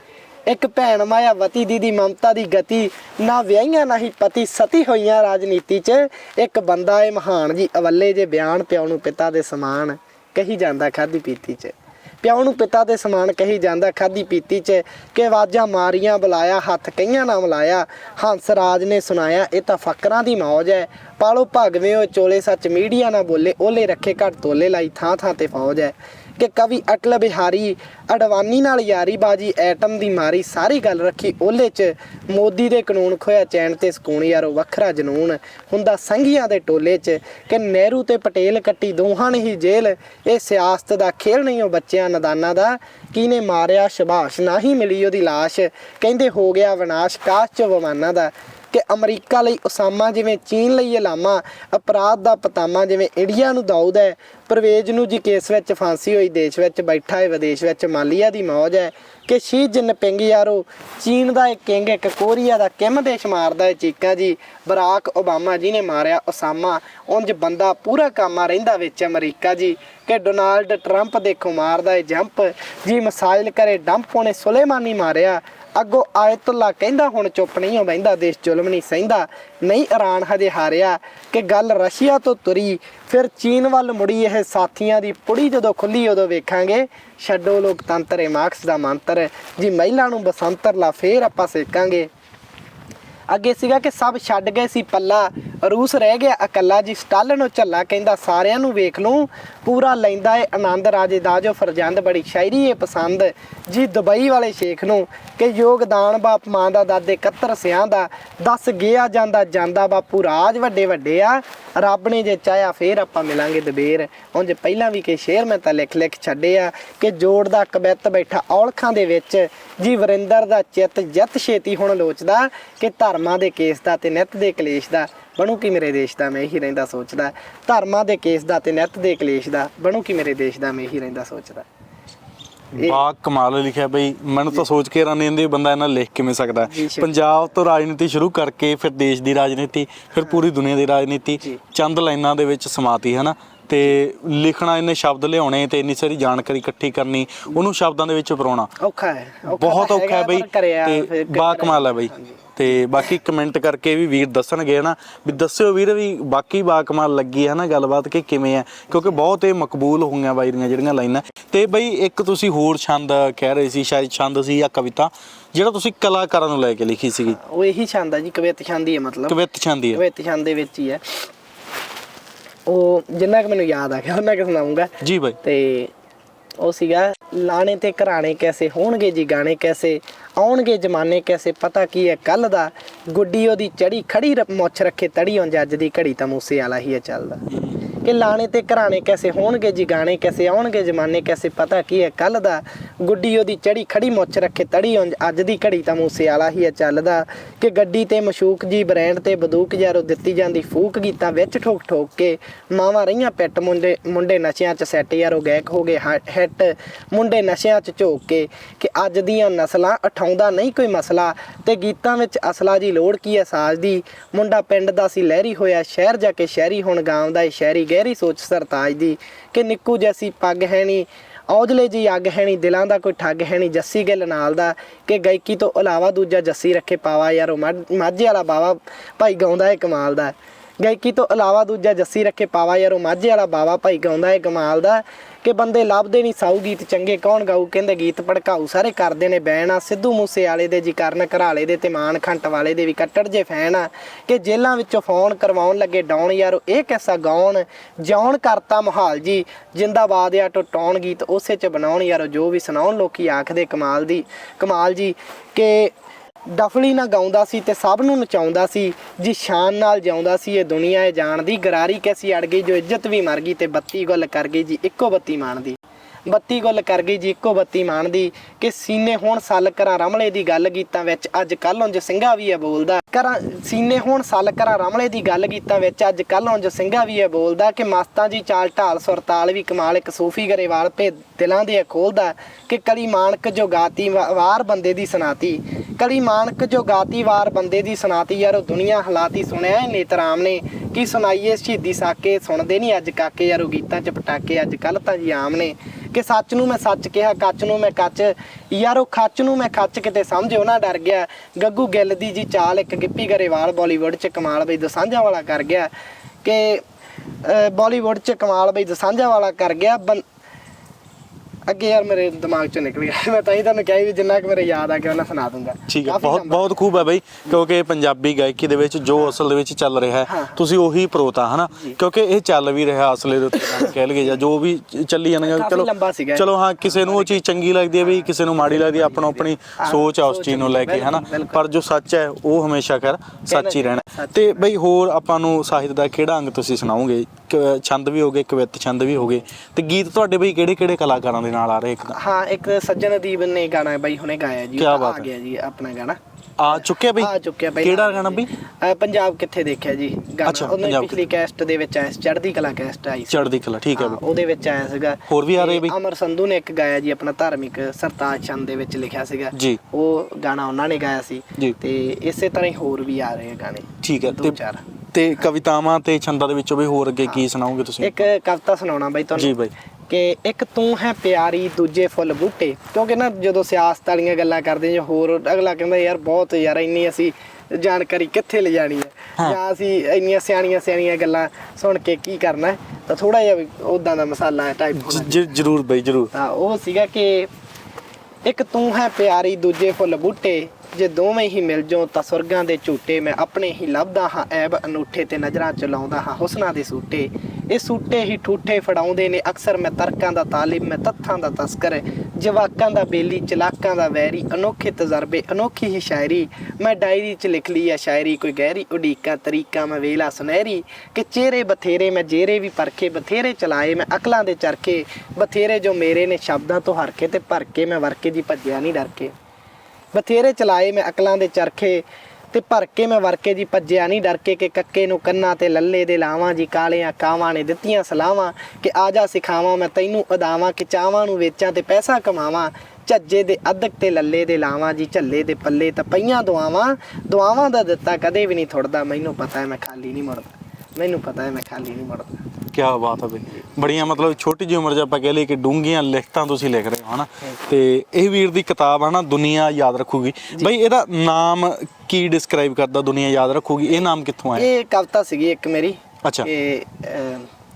ਇੱਕ ਭੈਣ ਮਾਇਆਵਤੀ ਦੀ ਦੀ ਮਮਤਾ ਦੀ ਗਤੀ। ਨਾ ਵਿਆਹੀਆਂ, ਨਾ ਹੀ ਪਤੀ ਸਤੀ ਹੋਈਆਂ ਰਾਜਨੀਤੀ 'ਚ। ਇੱਕ ਬੰਦਾ ਏ ਮਹਾਨ ਜੀ ਅਵੱਲੇ ਜੇ ਬਿਆਨ ਪਿਓ ਨੂੰ ਪਿਤਾ ਦੇ ਸਮਾਨ। ਕਹੀ ਜਾਂਦਾ ਖਾਦੀ ਪੀਤੀ 'ਚ। ਪਿਓ ਨੂੰ ਪਿਤਾ ਦੇ ਸਮਾਨ ਕਹੀ ਜਾਂਦਾ ਖਾਦੀ ਪੀਤੀ 'ਚ। ਕਿ ਆਵਾਜ਼ਾਂ ਮਾਰੀਆਂ, ਬੁਲਾਇਆ, ਹੱਥ ਕਈਆਂ ਨਾਲ ਮਿਲਾਇਆ। ਹੰਸ ਰਾਜ ਨੇ ਸੁਣਾਇਆ, ਇਹ ਤਾਂ ਫਕਰਾਂ ਦੀ ਮੌਜ ਹੈ ਪਾਲੋ ਭਗਵੇਂ ਉਹ ਚੋਲੇ, ਸੱਚ ਮੀਡੀਆ ਨਾ ਬੋਲੇ ਓਲੇ ਰੱਖੇ ਘੱਟ ਤੋਲੇ ਲਾਈ ਥਾਂ ਥਾਂ ਤੇ ਫੌਜ ਹੈ ਕਿ ਕਵੀ ਅਟਲ ਬਿਹਾਰੀ ਅਡਵਾਨੀ ਨਾਲ ਯਾਰੀ ਬਾਜੀ ਐਟਮ ਦੀ ਮਾਰੀ ਸਾਰੀ ਗੱਲ ਰੱਖੀ ਓਲੇ 'ਚ। ਮੋਦੀ ਦੇ ਕਾਨੂੰਨ ਖੋਇਆ ਚੈਨ ਤੇ ਸਕੂਨ, ਯਾਰੋ ਵੱਖਰਾ ਜਨੂਨ। ਹੁੰਦਾ ਸੰਘੀਆਂ ਦੇ ਟੋਲੇ 'ਚ ਕਿ ਨਹਿਰੂ ਤੇ ਪਟੇਲ ਕੱਟੀ ਦੋਹਾਂ ਨੇ ਹੀ ਜੇਲ੍ਹ। ਇਹ ਸਿਆਸਤ ਦਾ ਖੇਲ ਨਹੀਂ, ਉਹ ਬੱਚਿਆਂ ਨਦਾਨਾਂ ਦਾ। ਕਿਨੇ ਮਾਰਿਆ ਸ਼ਬਾਸ਼, ਨਾ ਹੀ ਮਿਲੀ ਉਹਦੀ ਲਾਸ਼। ਕਹਿੰਦੇ ਹੋ ਗਿਆ ਵਿਨਾਸ਼, ਕਾਸ਼ ਚ ਵਿਮਾਨਾਂ ਦਾ। ਕਿ ਅਮਰੀਕਾ ਲਈ ਉਸਾਮਾ ਜਿਵੇਂ ਚੀਨ ਲਈ ਇਲਾਮਾ, ਅਪਰਾਧ ਦਾ ਪਤਾਮਾ ਜਿਵੇਂ ਇੰਡੀਆ ਨੂੰ ਦਾਊਦ ਹੈ, ਪਰਵੇਜ਼ ਨੂੰ ਜੀ ਕੇਸ ਵਿੱਚ ਫਾਂਸੀ ਹੋਈ, ਦੇਸ਼ ਵਿੱਚ ਬੈਠਾ ਹੈ, ਵਿਦੇਸ਼ ਵਿੱਚ ਮਾਲੀਆ ਦੀ ਮੌਜ ਹੈ ਕਿ ਸ਼ੀ ਜਿੰਨ ਪਿੰਗ ਯਾਰੋ, ਚੀਨ ਦਾ ਇੱਕ ਕਿੰਗ, ਇੱਕ ਕੋਰੀਆ ਦਾ ਕਿਮ ਦੇਸ਼ ਮਾਰਦਾ ਹੈ ਚੀਕਾ ਜੀ, ਬਰਾਕ ਓਬਾਮਾ ਜੀ ਨੇ ਮਾਰਿਆ ਉਸਾਮਾ, ਉਂਝ ਬੰਦਾ ਪੂਰਾ ਕਾਮਾ ਰਹਿੰਦਾ ਵਿੱਚ ਅਮਰੀਕਾ ਜੀ, ਕਿ ਡੋਨਾਲਡ ਟਰੰਪ ਦੇਖੋ ਮਾਰਦਾ ਹੈ ਜੰਪ, ਜੀ ਮਸਾਇਲ ਕਰੇ ਡੰਪ, ਉਹਨੇ ਸੁਲੇਮਾਨੀ ਮਾਰਿਆ ਅੱਗੋਂ ਆਇਤੁੱਲਾ ਕਹਿੰਦਾ, ਹੁਣ ਚੁੱਪ ਨਹੀਂ ਹੋ ਬੈਂਦਾ ਦੇਸ਼ ਜ਼ੁਲਮ ਨਹੀਂ ਸਹਿੰਦਾ। ਨਹੀਂ ਇਰਾਨ ਹਜੇ ਹਾਰਿਆ ਕਿ ਗੱਲ ਰਸ਼ੀਆ ਤੋਂ ਤੁਰੀ, ਫਿਰ ਚੀਨ ਵੱਲ ਮੁੜੀ ਇਹ ਸਾਥੀਆਂ ਦੀ ਪੁੜੀ ਜਦੋਂ ਖੁੱਲੀ ਉਦੋਂ ਵੇਖਾਂਗੇ। ਛੱਡੋ ਲੋਕਤੰਤਰ ਏ ਮਾਰਕਸ ਦਾ ਮੰਤਰ। ਜੀ ਮਹਿਲਾ ਨੂੰ ਬਸੰਤਰ ਲਾ ਫੇਰ ਆਪਾਂ ਸੇਕਾਂਗੇ। ਅੱਗੇ ਸੀਗਾ ਕਿ ਸਭ ਛੱਡ ਗਏ ਸੀ ਪੱਲਾ। ਰੂਸ ਰਹਿ ਗਿਆ, ਇਕੱਲਾ ਜੀ ਸਟਾਲਨ ਨੂੰ ਝੱਲਾ ਕਹਿੰਦਾ, ਸਾਰਿਆਂ ਨੂੰ ਵੇਖ ਲੂੰ ਪੂਰਾ ਲੈਂਦਾ ਏ ਆਨੰਦ ਰਾਜੇ ਦਾ, ਜੋ ਫਰਜੰਦ ਬੜੀ ਸ਼ਾਇਰੀ ਏ ਪਸੰਦ। ਜੀ ਦੁਬਈ ਵਾਲੇ ਸ਼ੇਖ ਨੂੰ ਕਿ ਯੋਗਦਾਨ ਬਾਪ ਮਾਂ ਦਾ, ਦਾਦੇ 71 ਸਿਆਂ ਦਾ, ਦੱਸ ਗਿਆ ਜਾਂਦਾ ਜਾਂਦਾ ਬਾਪੂ ਰਾਜ ਵੱਡੇ ਵੱਡੇ ਆ। ਰੱਬ ਨੇ ਜੇ ਚਾਹਿਆ ਫੇਰ ਆਪਾਂ ਮਿਲਾਂਗੇ ਦਬੇਰ। ਉਂਝ ਪਹਿਲਾਂ ਵੀ ਕਿ ਸ਼ੇਰ ਮੈਂ ਤਾਂ ਲਿਖ ਲਿਖ ਛੱਡੇ ਆ ਕਿ ਜੋੜ ਦਾ ਕਬਿੱਤ ਬੈਠਾ ਔਲਖਾਂ ਦੇ ਵਿੱਚ, ਜੀ ਵਰਿੰਦਰ ਦਾ ਚਿੱਤ ਜਤ ਛੇਤੀ ਹੁਣ ਲੋਚਦਾ, ਕਿ ਧਰਮਾਂ ਦੇ ਕੇਸ ਦਾ ਤੇ ਨਿਤ ਦੇ ਕਲੇਸ਼ ਦਾ, ਬਣੂ ਕੀ ਮੇਰੇ ਦੇਸ਼ ਦਾ, ਮੈਂ ਇਹੀ ਰਹਿੰਦਾ ਸੋਚਦਾ। ਧਰਮਾਂ ਦੇ ਕੇਸ ਦਾ ਤੇ ਨਿੱਤ ਦੇ ਕਲੇਸ਼ ਦਾ, ਬਣੂ ਕੀ ਮੇਰੇ ਦੇਸ਼ ਦਾ, ਮੈਂ ਇਹੀ ਰਹਿੰਦਾ ਸੋਚਦਾ। ਬਾ ਕਮਾਲ ਲਿਖਿਆ ਬਈ ਮੈਨੂੰ ਤਾਂ ਸੋਚ ਕੇ ਹੈਰਾਨੀ ਹੁੰਦੀ ਬੰਦਾ ਇਹਨਾਂ ਲਿਖ ਕਿਵੇਂ ਸਕਦਾ। ਪੰਜਾਬ ਤੋਂ ਰਾਜਨੀਤੀ ਸ਼ੁਰੂ ਕਰਕੇ ਫਿਰ ਦੇਸ਼ ਦੀ ਰਾਜਨੀਤੀ ਫਿਰ ਪੂਰੀ ਦੁਨੀਆ ਦੀ ਰਾਜਨੀਤੀ। ਚੰਦ ਲਾਈਨਾਂ ਦੇ ਵਿੱਚ ਸਮਾਤੀ ਹੈ ਨਾ ਤੇ ਲਿਖਣਾ ਇੰਨੇ ਸ਼ਬਦ ਲਿਆਉਣੇ ਤੇ ਇੰਨੀ ਸਾਰੀ ਜਾਣਕਾਰੀ ਇਕੱਠੀ ਕਰਨੀ ਉਹਨੂੰ ਸ਼ਬਦਾਂ ਦੇ ਵਿੱਚ ਪਰੋਣਾ। ਔਖਾ ਹੈ ਬਹੁਤ ਔਖਾ ਹੈ ਬਈ। ਤੇ ਬਾ ਕਮਾਲ ਹੈ ਬਈ। ਤੇ ਬਾਕੀ ਕਮੈਂਟ ਕਰਕੇ ਵੀ ਵੀਰ ਦੱਸਣਗੇ ਨਾ ਵੀ ਦੱਸਿਓ ਵੀਰ ਵੀ ਬਾਕੀ ਬਾ ਕਮਾਲ ਲੱਗੀ ਹੈ ਨਾ ਗੱਲਬਾਤ ਕਿ ਕਿਵੇਂ ਹੈ? ਕਿਉਂਕਿ ਬਹੁਤ ਇਹ ਮਕਬੂਲ ਹੋਈਆਂ ਬਾਈ ਦੀਆਂ ਜਿਹੜੀਆਂ ਲਾਈਨਾਂ। ਤੇ ਬਈ ਇੱਕ ਤੁਸੀਂ ਹੋਰ ਛੰਦ ਕਹਿ ਰਹੇ ਸੀ ਸ਼ਾਇਦ ਛੰਦ ਸੀ ਜਾਂ ਕਵਿਤਾ ਜਿਹੜਾ ਤੁਸੀਂ ਕਲਾਕਾਰਾਂ ਨੂੰ ਲੈ ਕੇ ਲਿਖੀ ਸੀਗੀ। ਉਹ ਇਹੀ ਛੰਦ ਆ ਜੀ ਕਵਿਤ ਛੰਦ ਹੀ ਹੈ ਮਤਲਬ। ਕਵਿਤ ਛੰਦੀ ਹੈ ਕਵਿਤ ਛੰਦ ਦੇ ਵਿੱਚ ਹੀ ਹੈ ਉਹ ਜਿੰਨਾ ਕਿ ਮੈਨੂੰ ਯਾਦ ਆ ਗਿਆ ਉਹਨਾਂ ਕਿ ਸੁਣਾਉਂਗਾ ਜੀ ਬਾਈ। ਤੇ ਉਹ ਸੀਗਾ, ਲਾਣੇ ਤੇ ਘਰਾਣੇ ਕੈਸੇ ਹੋਣਗੇ ਜੀ, ਗਾਣੇ ਕੈਸੇ, ਆਉਣਗੇ ਜਮਾਨੇ ਕੈਸੇ, ਪਤਾ ਕੀ ਹੈ ਕੱਲ ਦਾ ਗੁੱਡੀ ਉਹਦੀ ਚੜੀ ਖੜੀ ਮੁੱਛ ਰੱਖੇ ਤੜੀ ਉਂਝ ਅੱਜ ਦੀ ਘੜੀ ਤਾਂ ਮੂਸੇ ਵਾਲਾ ਹੀ ਹੈ ਚੱਲਦਾ। ਕਿ ਲਾਣੇ ਤੇ ਘਰਾਣੇ ਕੈਸੇ ਹੋਣਗੇ, ਜੀ ਗਾਣੇ ਕੈਸੇ ਆਉਣਗੇ, ਜਮਾਨੇ ਕੈਸੇ ਪਤਾ ਕੀ ਹੈ ਕੱਲ ਦਾ ਗੁੱਡੀ ਉਹਦੀ ਚੜੀ ਖੜੀ ਮੁੱਛ ਰੱਖੇ ਤੜੀ ਅੱਜ ਦੀ ਘੜੀ ਤਾਂ ਮੂਸੇ ਵਾਲਾ ਹੀ ਹੈ ਚੱਲਦਾ, ਕਿ ਗੱਡੀ ਤੇ ਮਸ਼ੂਕ ਜੀ ਬ੍ਰਾਂਡ ਤੇ ਬਦੂਕ ਯਾਰੋ ਦਿੱਤੀ ਜਾਂਦੀ ਫੂਕ ਗੀਤਾਂ ਵਿੱਚ ਠੋਕ ਠੋਕ ਕੇ, ਮਾਵਾਂ ਰਹੀਆਂ ਪਿੱਟ ਮੁੰਡੇ ਮੁੰਡੇ ਨਸ਼ਿਆਂ 'ਚ ਸੈੱਟ ਯਾਰੋ ਗਾਇਕ ਹੋ ਗਏ ਹਿੱਟ, ਮੁੰਡੇ ਨਸ਼ਿਆਂ 'ਚ ਝੋਕ ਕੇ, ਕਿ ਅੱਜ ਦੀਆਂ ਨਸਲਾਂ ਉਠਾਉਂਦਾ ਨਹੀਂ ਕੋਈ ਮਸਲਾ, ਤੇ ਗੀਤਾਂ ਵਿੱਚ ਅਸਲਾ ਜੀ ਲੋੜ ਕੀ ਹੈ ਸਾਜ ਦੀ, ਮੁੰਡਾ ਪਿੰਡ ਦਾ ਸੀ ਲਹਿਰੀ ਹੋਇਆ, ਸ਼ਹਿਰ ਜਾ ਕੇ ਸ਼ਹਿਰੀ ਹੁਣ ਗਾਉਂਦਾ ਏ ਸ਼ਹਿਰੀ ਗਹਿਰੀ ਸੋਚ ਸਰਤਾਜ ਦੀ ਕਿ ਨਿੱਕੂ ਜੈਸੀ ਪੱਗ ਹੈ ਨੀ, ਔਜਲੇ ਜੀ ਅੱਗ ਹੈ ਦਿਲਾਂ ਦਾ ਕੋਈ ਠੱਗ ਹੈ ਨੀ, ਜੱਸੀ ਗਿੱਲ ਨਾਲ ਦਾ ਕਿ ਗਾਇਕੀ ਤੋਂ ਇਲਾਵਾ ਦੂਜਾ ਜੱਸੀ ਰੱਖੇ ਪਾਵਾ ਯਾਰ ਮਾਝੇ ਵਾਲਾ ਬਾਵਾ ਭਾਈ ਗਾਉਂਦਾ ਏ ਕਮਾਲ ਦਾ। ਗਾਇਕੀ ਤੋਂ ਇਲਾਵਾ ਦੂਜਾ ਜੱਸੀ ਰੱਖੇ ਪਾਵਾ ਯਾਰੋ ਮਾਝੇ ਵਾਲਾ ਬਾਵਾ ਭਾਈ ਗਾਉਂਦਾ ਏ ਕਮਾਲ ਦਾ ਕਿ ਬੰਦੇ ਲੱਭਦੇ ਨਹੀਂ, ਸਾਊ ਗੀਤ ਚੰਗੇ ਕੌਣ ਗਾਊ? ਕਹਿੰਦੇ ਗੀਤ ਭੜਕਾਊ, ਸਾਰੇ ਕਰਦੇ ਨੇ ਬੈਣ ਸਿੱਧੂ ਮੂਸੇ ਵਾਲੇ ਦੇ ਜੀ ਕਰਨ ਘਰਾਲੇ ਦੇ ਤੇ ਮਾਨ ਖੰਟ ਵਾਲੇ ਦੇ ਵੀ ਕੱਟੜ ਜੇ ਫੈਨ ਆ ਕਿ ਜੇਲਾਂ ਵਿੱਚੋਂ ਫੋਨ ਕਰਵਾਉਣ ਲੱਗੇ ਡਾਉਣ ਯਾਰੋ, ਇਹ ਕਿੱਸਾ ਗਾਉਣ? ਜਿਉਣ ਕਰਤਾ ਮਹਾਲ ਜੀ, ਜਿੰਦਾਬਾਦ ਆ ਟਟਾਉਣ ਗੀਤ, ਉਸੇ ਚ ਬਣਾਉਣ ਯਾਰੋ, ਜੋ ਵੀ ਸੁਣਾਉਣ, ਲੋਕੀ ਆਖਦੇ ਕਮਾਲ ਦੀ, ਕਮਾਲ ਜੀ ਕਿ ਡਫਲੀ ਨਾ ਗਾਉਂਦਾ ਸੀ ਤੇ ਸਭ ਨੂੰ ਨਚਾਉਂਦਾ ਸੀ, ਜੀ ਸ਼ਾਨ ਨਾਲ ਜਿਉਂਦਾ ਸੀ, ਇਹ ਦੁਨੀਆ ਇਹ ਜਾਣਦੀ ਗਰਾਰੀ ਕੈਸੀ ਅੜ ਗਈ, ਜੋ ਇੱਜ਼ਤ ਵੀ ਮਰ ਗਈ ਤੇ ਬੱਤੀ ਗੁੱਲ ਕਰ ਗਈ ਜੀ ਇੱਕੋ ਬੱਤੀ ਮਾਣਦੀ ਬੱਤੀ ਗੁੱਲ ਕਰ ਗਈ ਜੀ ਇੱਕੋ ਬੱਤੀ ਮਾਣਦੀ ਕਿ ਸੀਨੇ ਹੁਣ ਸੱਲ ਕਰਾਂ ਰਮਲੇ ਦੀ ਗੱਲ ਗੀਤਾਂ ਵਿੱਚ, ਅੱਜ ਕੱਲ ਉਂਝ ਸਿੰਘਾ ਵੀ ਇਹ ਬੋਲਦਾ। ਕਰਾਂ ਸੀਨੇ ਹੁਣ ਸੱਲ ਕਰਾਂ ਰਮਲੇ ਦੀ ਗੱਲ ਗੀਤਾਂ ਵਿੱਚ, ਅੱਜ ਕੱਲ੍ਹ ਉਂਝ ਸਿੰਘਾ ਵੀ ਇਹ ਬੋਲਦਾ ਕਿ ਮਸਤਾਂ ਜੀ ਚਾਲ ਢਾਲ ਸੁਰਤਾਲ ਵੀ ਕਮਾਲ ਇੱਕ ਸੂਫੀ ਗਰੇਵਾਲ ਭੇ ਦਿਲਾਂ ਦੇ ਖੋਲਦਾ ਕਿ ਕਲੀ ਮਾਨਕ ਜੋ ਗਾਤੀ ਵਾਰ ਬੰਦੇ ਦੀ ਸੁਨਾਤੀ ਕਲੀ ਮਾਨਕ ਜੋ ਗਾਤੀ ਵਾਰ ਬੰਦੇ ਦੀ ਸੁਨਾਤੀ ਯਾਰੋ ਦੁਨੀਆ ਹਲਾਤੀ ਸੁਣਿਆ ਏ ਨੇਤਰਾਮ ਨੇ। ਕੀ ਸੁਣਾਈਏ ਸ਼ਹੀਦੀ ਸਾਕੇ ਸੁਣਦੇ ਨਹੀਂ ਅੱਜ ਕਾਕੇ ਯਾਰੋ ਗੀਤਾਂ ਚ ਪਟਾਕੇ ਅੱਜ ਕੱਲ ਤਾਂ ਜੀ ਆਮ ਨੇ। ਕਿ ਸੱਚ ਨੂੰ ਮੈਂ ਸੱਚ ਕਿਹਾ ਕੱਚ ਨੂੰ ਮੈਂ ਕੱਚ। ਯਾਰੋ ਖੱਚ ਨੂੰ ਮੈਂ ਖੱਚ ਕਿਤੇ ਸਮਝਿਓ ਨਾ ਡਰ ਗਿਆ। ਗੱਗੂ ਗਿੱਲ ਦੀ ਜੀ ਚਾਲ ਇੱਕ ਗਿੱਪੀ ਗਰੇਵਾਲ ਬਾਲੀਵੁੱਡ ਚ ਕਮਾਲ ਬਈ ਦਸਾਂਝਾ ਵਾਲਾ ਕਰ ਗਿਆ। ਕਿ ਅਹ, ਬਾਲੀਵੁੱਡ ਚ ਕਮਾਲ ਬਈ ਦਸਾਂਝਾ ਵਾਲਾ ਕਰ ਗਿਆ। ਬੰ- ਅੱਗੇ ਯਾਰ ਮੇਰੇ ਦਿਮਾਗ ਚੋਂ ਨਿਕਲ ਗਿਆ ਮੈਂ ਤਾਂ ਹੀ ਤੁਹਾਨੂੰ ਕਿਹਾ ਵੀ ਜਿੰਨਾ ਕਿ ਮੇਰੇ ਯਾਦ ਆ ਗਿਆ ਉਹਨਾਂ ਸੁਣਾ ਦੂੰਗਾ ਠੀਕ ਹੈ ਕਾਫੀ ਬਹੁਤ ਲੰਬਾ। ਬਹੁਤ ਖੂਬ ਹੈ ਬਈ ਕਿਉਂਕਿ ਪੰਜਾਬੀ ਗਾਇਕੀ ਦੇ ਵਿੱਚ ਜੋ ਅਸਲ ਦੇ ਵਿੱਚ ਚੱਲ ਰਿਹਾ ਹੈ। ਤੁਸੀਂ ਉਹੀ ਪਰੋਤਾ ਹਨਾ ਕਿਉਂਕਿ ਇਹ ਚੱਲ ਵੀ ਰਿਹਾ ਅਸਲੇ ਦੇ ਉੱਤੇ ਕਹਿ ਲਈਏ ਜਾਂ ਜੋ ਵੀ ਚ- ਚੱਲੀ ਕਾਫੀ ਚਲੋ ਲੰਬਾ ਸੀਗਾ ਇਹ। ਚਲੋ ਹਾਂ ਕਿਸੇ ਨੂੰ ਉਹ ਚੀਜ਼ ਚੰਗੀ ਲੱਗਦੀ ਹੈ ਵੀ ਕਿਸੇ ਨੂੰ ਮਾੜੀ ਲੱਗਦੀ ਹੈ ਆਪਣੋ ਆਪਣੀ ਸੋਚ ਆ ਉਸ ਚੀਜ਼ ਨੂੰ ਲੈ ਕੇ ਹਨਾ ਬਿਲਕੁਲ, ਬਿਲਕੁਲ। ਪਰ ਜੋ ਸੱਚ ਹੈ ਉਹ ਹਮੇਸ਼ਾ ਕਰ ਸੱਚ ਹੀ ਰਹਿਣਾ ਸੱਚ। ਤੇ ਬਈ ਹੋਰ ਆਪਾਂ ਨੂੰ ਸਾਹਿਤ ਦਾ ਕਿਹੜਾ ਅੰਗ ਤੁਸੀਂ ਸੁਣਾਓਗੇ ਕ- ਛੰਦ ਵੀ ਹੋਗੇ ਕਵਿਤ ਛੰਦ ਵੀ ਹੋਗੇ ਤੇ ਗੀਤ ਤੁਹਾਡੇ ਬਈ ਕਿਹੜੇ ਕਿਹੜੇ ਕਲਾਕਾਰਾਂ ਦੇ ਨਾਲ ਆ ਰਹੇ ਇੱਕ ਹਾਂ ਇੱਕ ਸੱਜਣਦੀਪ ਨੇ ਗਾਣਾ ਬਾਈ ਹੁਣੇ ਗਾਇਆ ਜੀ। ਕਿਆ ਉਹ ਬਾਤ ਆ ਹੈ। ਗਿਆ ਜੀ ਆਪਣਾ ਗਾਣਾ। ਆ ਚੁੱਕਿਆ ਬਈ? ਆ ਚੁੱਕਿਆ ਬਾਈ ਕਿਹੜਾ ਗਾਣਾ ਬਈ? ਅਹ ਪੰਜਾਬ ਕਿੱਥੇ ਦੇਖਿਆ ਜੀ ਅੱਛਾ, ਗਾਣਾ ਉਹਨੇ ਪੰਜਾਬ ਪਿਛਲੀ ਕੈਸਟ ਦੇ ਵਿੱਚ ਆਇਆ ਸੀ ਚੜ੍ਹਦੀ ਕਲਾ ਕੈਸਟ ਆਈ ਸੀ। ਚੜ੍ਹਦੀ ਕਲਾ ਠੀਕ ਹੈ ਹਾਂ, ਬਈ। ਉਹਦੇ ਵਿੱਚ ਆਇਆ ਸੀਗਾ। ਹੋਰ ਵੀ ਆ ਰਹੇ ਤੇ ਬਈ? ਅਮਰ ਸੰਧੂ ਨੇ ਇੱਕ ਗਾਇਆ ਜੀ ਆਪਣਾ ਧਾਰਮਿਕ ਸਰਤਾਜ ਚੰਦ ਦੇ ਵਿੱਚ ਲਿਖਿਆ ਸੀਗਾ। ਜੀ। ਉਹ ਗਾਣਾ ਉਹਨਾਂ ਨੇ ਗਾਇਆ ਸੀ। ਜੀ। ਤੇ ਇਸੇ ਤਰ੍ਹਾਂ ਹੀ ਹੋਰ ਵੀ ਆ ਰਹੇ ਆ ਗਾਣੇ। ਠੀਕ ਹੈ ਦੋ ਤੇ ਚਾਰ। ਤੇ ਕਵਿਤਾਵਾਂ ਤੇ ਛੰਦਾਂ ਦੇ ਵਿੱਚੋਂ ਵੀ ਹੋਰ ਅੱਗੇ ਕੀ ਸੁਣਾਓਗੇ ਤੁਸੀਂ? ਇੱਕ ਕਵਿਤਾ ਸੁਣਾਉਣਾ ਬਾਈ ਤੁਹਾਨੂੰ। ਜੀ ਬਾਈ। ਕਿ ਇੱਕ ਤੂੰ ਹੈ ਪਿਆਰੀ ਦੂਜੇ ਫੁੱਲ ਬੂਟੇ। ਕਿਉਂਕਿ ਨਾ ਜਦੋਂ ਸਿਆਸਤ ਵਾਲੀਆਂ ਗੱਲਾਂ ਕਰਦੇ ਜਾਂ ਹੋਰ ਅਗਲਾ ਕਹਿੰਦਾ ਯਾਰ ਬਹੁਤ ਯਾਰ ਇੰਨੀ ਅਸੀਂ ਜਾਣਕਾਰੀ ਕਿੱਥੇ ਲੈ ਜਾਣੀ ਹੈ? ਹਾਂ। ਜਾਂ ਅਸੀਂ ਇੰਨੀਆਂ ਸਿਆਣੀਆਂ ਸਿਆਣੀਆਂ ਗੱਲਾਂ ਸੁਣ ਕੇ ਕੀ ਕਰਨਾ ਹੈ? ਤਾਂ ਥੋੜਾ ਜਿਹਾ ਉਦਾਂ ਦਾ ਮਸਾਲਾ ਟਾਈਪ ਹੋਣਾ ਜਰੂਰ ਬਾਈ ਜਰੂਰ। ਤਾਂ ਉਹ ਸੀਗਾ ਕਿ ਇੱਕ ਤੂੰ ਹੈ ਪਿਆਰੀ ਦੂਜੇ ਫੁੱਲ ਬੂਟੇ। ਜੇ ਦੋਵੇਂ ਹੀ ਮਿਲ ਜਾਓ ਤਾਂ ਸੁਰਗਾਂ ਦੇ ਝੂਟੇ ਮੈਂ ਆਪਣੇ ਹੀ ਲੱਭਦਾ ਹਾਂ। ਐਬ ਅਨੂਠੇ ਤੇ ਨਜ਼ਰਾਂ ਚ ਲਾਉਂਦਾ ਹਾਂ ਹੁਸਨਾਂ ਦੇ ਸੂਟੇ। ਇਹ ਸੂਟੇ ਹੀ ਠੂਠੇ ਫੜਾਉਂਦੇ ਨੇ। ਅਕਸਰ ਮੈਂ ਤਰਕਾਂ ਦਾ ਤਾਲਿਬ ਮੈਂ ਤੱਥਾਂ ਦਾ ਤਸਕਰ, ਜਵਾਕਾਂ ਦਾ ਬੇਲੀ, ਚਲਾਕਾਂ ਦਾ ਵੈਰੀ, ਅਨੋਖੇ ਤਜਰਬੇ, ਅਨੋਖੀ ਹੀ ਸ਼ਾਇਰੀ। ਮੈਂ ਡਾਇਰੀ ਚ ਲਿਖ ਲਈ ਆ ਸ਼ਾਇਰੀ, ਕੋਈ ਗਹਿਰੀ ਉਡੀਕਾਂ, ਤਰੀਕਾ, ਮੈਂ ਵੇਲਾ ਸੁਨਹਿਰੀ ਕਿ ਚਿਹਰੇ ਬਥੇਰੇ, ਮੈਂ ਜੇਰੇ ਵੀ ਪਰਖੇ, ਬਥੇਰੇ ਚਲਾਏ, ਮੈਂ ਅਕਲਾਂ ਦੇ ਚਰਖੇ, ਬਥੇਰੇ ਜੋ ਮੇਰੇ ਨੇ ਸ਼ਬਦਾਂ ਤੋਂ ਹਰ ਕੇ ਤੇ ਭਰ ਕੇ ਮੈਂ ਵਰਕੇ ਦੀ ਭੱਜਿਆ ਨਹੀਂ ਡਰ ਕੇ ਬਥੇਰੇ ਚਲਾਏ, ਮੈਂ ਅਕਲਾਂ ਦੇ ਚਰਖੇ ਤੇ ਭਰ ਕੇ ਮੈਂ ਵਰਕੇ ਜੀ ਭੱਜਿਆ ਨਹੀਂ। ਡਰ ਕੇ ਕਿ ਕੱਕੇ ਨੂੰ ਕੰਨਾਂ ਤੇ ਲੱਲੇ ਦੇ ਲਾਵਾਂ ਜੀ, ਕਾਲਿਆਂ ਕਾਵਾਂ ਨੇ ਦਿੱਤੀਆਂ ਸਲਾਵਾਂ ਕਿ ਆ ਜਾ ਸਿਖਾਵਾਂ, ਮੈਂ ਤੈਨੂੰ ਅਦਾਵਾਂ ਕਿ ਚਾਵਾਂ ਨੂੰ ਵੇਚਾਂ ਤੇ ਪੈਸਾ ਕਮਾਵਾਂ। ਝੱਜੇ ਦੇ ਅਦਕ ਤੇ ਲੱਲੇ ਦੇ ਲਾਵਾਂ ਜੀ, ਝੱਲੇ ਦੇ ਪੱਲੇ ਤਾਂ ਪਈਆਂ ਦੁਆਵਾਂ। ਦੁਆਵਾਂ ਦਾ ਦਿੱਤਾ ਕਦੇ ਵੀ ਨਹੀਂ ਥੁੜਦਾ, ਮੈਨੂੰ ਪਤਾ ਹੈ ਮੈਂ ਖਾਲੀ ਨਹੀਂ ਮੁੜਦਾ। ਮੈਨੂੰ ਪਤਾ ਹੈ ਮੈਂ ਖਾਲੀ ਨਹੀਂ ਮੁੜਦਾ। ਕੀ ਬਾਤ ਹੈ ਬਈ। ਬੜੀਆਂ ਮਤਲਬ ਛੋਟੀ ਜਿਹੀ ਉਮਰ 'ਚ ਆਪਾਂ ਕਹਿ ਲਈਏ ਕਿ ਡੂੰਘੀਆਂ ਲਿਖਤਾਂ ਤੁਸੀਂ ਲਿਖ ਰਹੇ ਹੋ ਹਨਾ? ਤੇ ਇਹ ਵੀਰ ਦੀ ਕਿਤਾਬ ਹਨਾ ਦੁਨੀਆ ਯਾਦ ਰੱਖੂਗੀ। ਬਈ ਇਹਦਾ ਨਾਮ ਕੀ ਡਿਸਕ੍ਰਾਈਬ ਕਰਦਾ ਦੁਨੀਆ ਯਾਦ ਰੱਖੂਗੀ? ਇਹ ਨਾਮ ਕਿੱਥੋਂ ਆਇਆ? ਇਹ ਕਵਿਤਾ ਸੀਗੀ ਇੱਕ ਮੇਰੀ। ਅੱਛਾ। ਕਿ